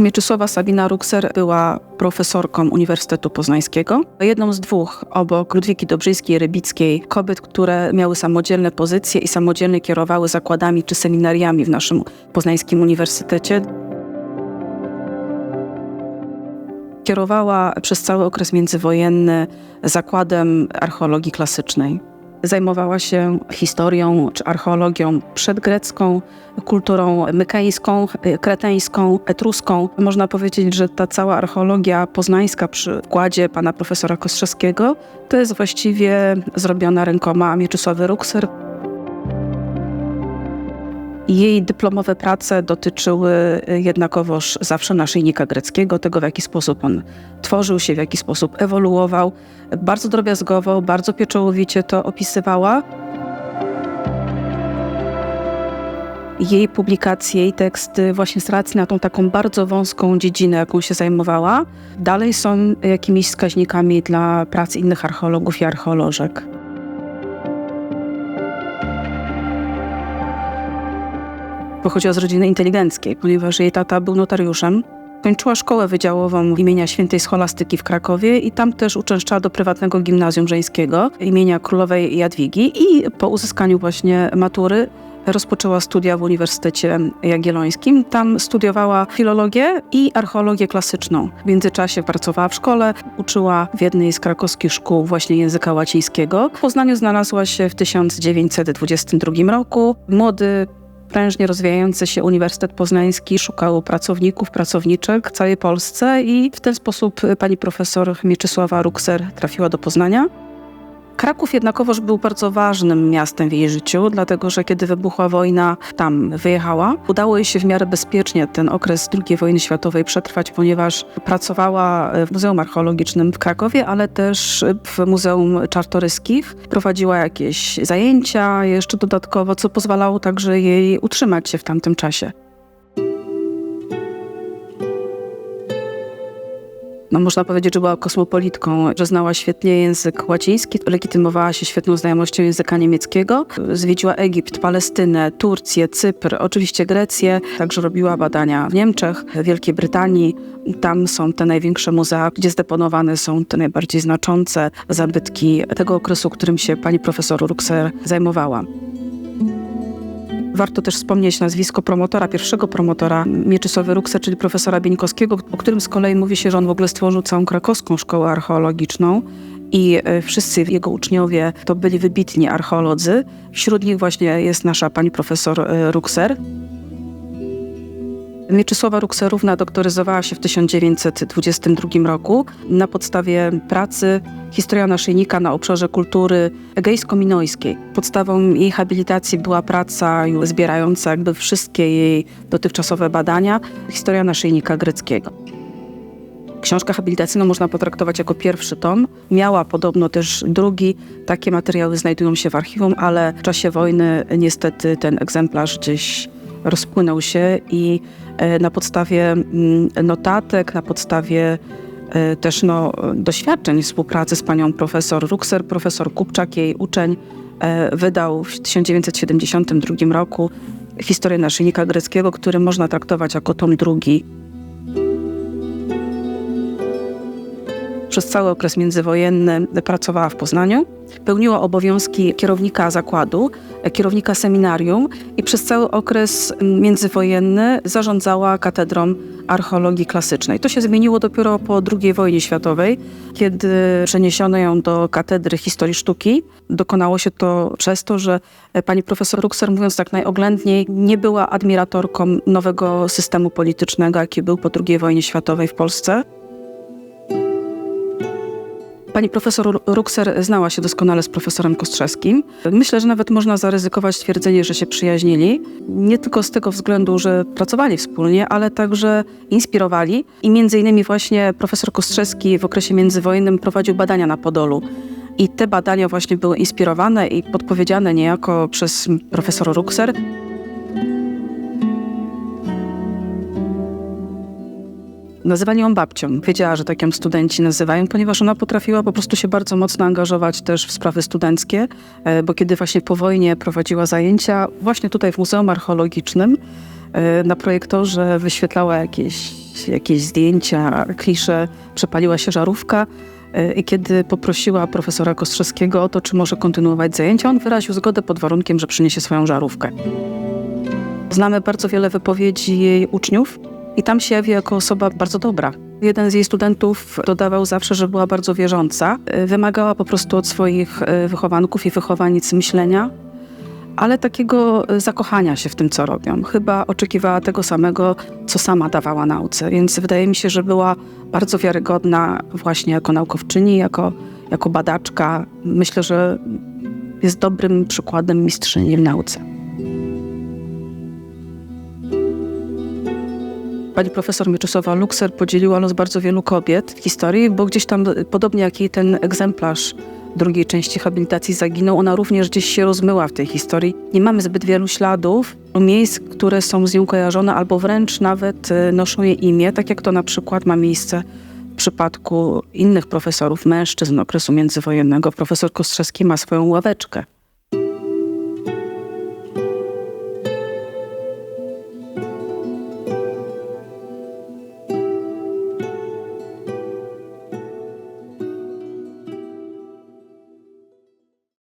Mieczysława Sabina Rukser była profesorką Uniwersytetu Poznańskiego. Jedną z dwóch obok Ludwiki Dobrzyńskiej-Rybickiej kobiet, które miały samodzielne pozycje i samodzielnie kierowały zakładami czy seminariami w naszym Poznańskim Uniwersytecie. Kierowała przez cały okres międzywojenny zakładem archeologii klasycznej. Zajmowała się historią czy archeologią przedgrecką, kulturą mykeńską, kreteńską, etruską. Można powiedzieć, że ta cała archeologia poznańska przy wkładzie pana profesora Kostrzewskiego to jest właściwie zrobiona rękoma Mieczysławy Rukser. Jej dyplomowe prace dotyczyły jednakowoż zawsze naszyjnika greckiego, tego w jaki sposób on tworzył się, w jaki sposób ewoluował. Bardzo drobiazgowo, bardzo pieczołowicie to opisywała. Jej publikacje i teksty właśnie z racji na tą taką bardzo wąską dziedzinę, jaką się zajmowała, dalej są jakimiś wskaźnikami dla prac innych archeologów i archeolożek. Pochodziła z rodziny inteligenckiej, ponieważ jej tata był notariuszem. Kończyła szkołę wydziałową imienia świętej scholastyki w Krakowie i tam też uczęszczała do prywatnego gimnazjum żeńskiego imienia królowej Jadwigi i po uzyskaniu właśnie matury rozpoczęła studia w Uniwersytecie Jagiellońskim. Tam studiowała filologię i archeologię klasyczną. W międzyczasie pracowała w szkole, uczyła w jednej z krakowskich szkół właśnie języka łacińskiego. W Poznaniu znalazła się w 1922 roku. Młody prężnie rozwijający się Uniwersytet Poznański szukał pracowników, pracowniczek w całej Polsce i w ten sposób pani profesor Mieczysława Rukser trafiła do Poznania. Kraków jednakowoż był bardzo ważnym miastem w jej życiu, dlatego że kiedy wybuchła wojna, tam wyjechała. Udało jej się w miarę bezpiecznie ten okres II wojny światowej przetrwać, ponieważ pracowała w Muzeum Archeologicznym w Krakowie, ale też w Muzeum Czartoryskich. Prowadziła jakieś zajęcia jeszcze dodatkowo, co pozwalało także jej utrzymać się w tamtym czasie. No można powiedzieć, że była kosmopolitką, że znała świetnie język łaciński, legitymowała się świetną znajomością języka niemieckiego. Zwiedziła Egipt, Palestynę, Turcję, Cypr, oczywiście Grecję, także robiła badania w Niemczech, w Wielkiej Brytanii. Tam są te największe muzea, gdzie zdeponowane są te najbardziej znaczące zabytki tego okresu, którym się pani profesor Ruxer zajmowała. Warto też wspomnieć nazwisko promotora, pierwszego promotora Mieczysławy Ruksa, czyli profesora Bieńkowskiego, o którym z kolei mówi się, że on w ogóle stworzył całą krakowską szkołę archeologiczną i e, wszyscy jego uczniowie to byli wybitni archeolodzy. Wśród nich właśnie jest nasza pani profesor e, Rukser. Mieczysława Rukserówna doktoryzowała się w 1922 roku na podstawie pracy Historia naszyjnika na obszarze kultury egejsko-minojskiej. Podstawą jej habilitacji była praca zbierająca jakby wszystkie jej dotychczasowe badania Historia naszyjnika greckiego. Książkę habilitacyjną można potraktować jako pierwszy tom. Miała podobno też drugi. Takie materiały znajdują się w archiwum, ale w czasie wojny niestety ten egzemplarz gdzieś rozpłynął się i e, na podstawie mm, notatek, na podstawie e, też no, doświadczeń współpracy z panią profesor Ruxer, profesor Kupczak, jej uczeń, e, wydał w 1972 roku historię naszyjnika greckiego, który można traktować jako tom drugi Przez cały okres międzywojenny pracowała w Poznaniu. Pełniła obowiązki kierownika zakładu, kierownika seminarium i przez cały okres międzywojenny zarządzała katedrą archeologii klasycznej. To się zmieniło dopiero po II wojnie światowej, kiedy przeniesiono ją do katedry historii sztuki. Dokonało się to przez to, że pani profesor Ruxer, mówiąc tak najoględniej, nie była admiratorką nowego systemu politycznego, jaki był po II wojnie światowej w Polsce. Pani profesor Ruxer znała się doskonale z profesorem Kostrzewskim. Myślę, że nawet można zaryzykować stwierdzenie, że się przyjaźnili. Nie tylko z tego względu, że pracowali wspólnie, ale także inspirowali. I między innymi właśnie profesor Kostrzewski w okresie międzywojennym prowadził badania na Podolu. I te badania właśnie były inspirowane i podpowiedziane niejako przez profesor Ruxer. Nazywali ją babcią. Wiedziała, że tak ją studenci nazywają, ponieważ ona potrafiła po prostu się bardzo mocno angażować też w sprawy studenckie, e, bo kiedy właśnie po wojnie prowadziła zajęcia, właśnie tutaj w Muzeum Archeologicznym, e, na projektorze wyświetlała jakieś jakieś zdjęcia, klisze, przepaliła się żarówka. Y, I kiedy poprosiła profesora Kostrzewskiego o to, czy może kontynuować zajęcia, on wyraził zgodę pod warunkiem, że przyniesie swoją żarówkę. Znamy bardzo wiele wypowiedzi jej uczniów i tam się jawi jako osoba bardzo dobra. Jeden z jej studentów dodawał zawsze, że była bardzo wierząca. Wymagała po prostu od swoich y, wychowanków i wychowanic myślenia, ale takiego y, zakochania się w tym, co robią. Chyba oczekiwała tego samego, co sama dawała nauce, więc wydaje mi się, że była bardzo wiarygodna właśnie jako naukowczyni, jako, jako badaczka. Myślę, że jest dobrym przykładem mistrzyni w nauce. Pani profesor Mieczysława Lukser podzieliła los bardzo wielu kobiet w historii, bo gdzieś tam, podobnie jak jej ten egzemplarz drugiej części habilitacji zaginął, ona również gdzieś się rozmyła w tej historii. Nie mamy zbyt wielu śladów miejsc, które są z nią kojarzone, albo wręcz nawet y, noszą jej imię, tak jak to na przykład ma miejsce w przypadku innych profesorów, mężczyzn okresu międzywojennego. Profesor Kostrzewski ma swoją ławeczkę